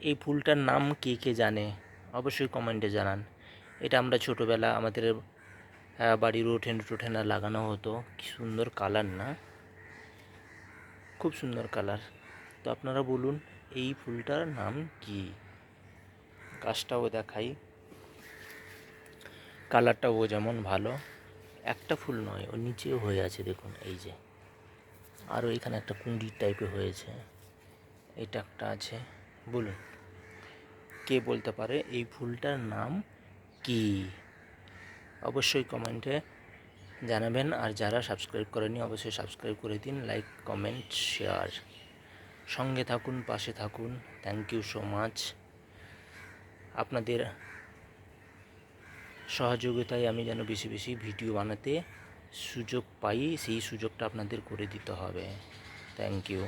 এই ফুলটার নাম কে কে জানে? অবশ্যই কমেন্টে জানান। এটা আমরা ছোটোবেলা আমাদের বাড়ির উঠোন টুঠেনা লাগানো হতো। কি সুন্দর কালার না? খুব সুন্দর কালার। তো আপনারা বলুন, এই ফুলটার নাম কি? গাছটাও দেখাই। কালারটাও যেমন ভালো। একটা ফুল নয় ওর নিচেও হয়ে আছে, দেখুন, এই যে। আরও এখানে একটা কুঁড়ির টাইপের হয়েছে। এটা একটা আছে। বলুন। কে বলতে পারে এই ফুলটার নাম কি? অবশ্যই কমেন্টে জানাবেন, আর যারা সাবস্ক্রাইব করেনি অবশ্যই সাবস্ক্রাইব করে দিন, লাইক, কমেন্ট, শেয়ার। সঙ্গে থাকুন, পাশে থাকুন। থ্যাংক ইউ সো মাচ আপনাদের সহযোগিতায় আমি যেন বেশি বেশি ভিডিও বানাতে সুযোগ পাই, সেই সুযোগটা আপনাদের করে দিতে হবে। Thank you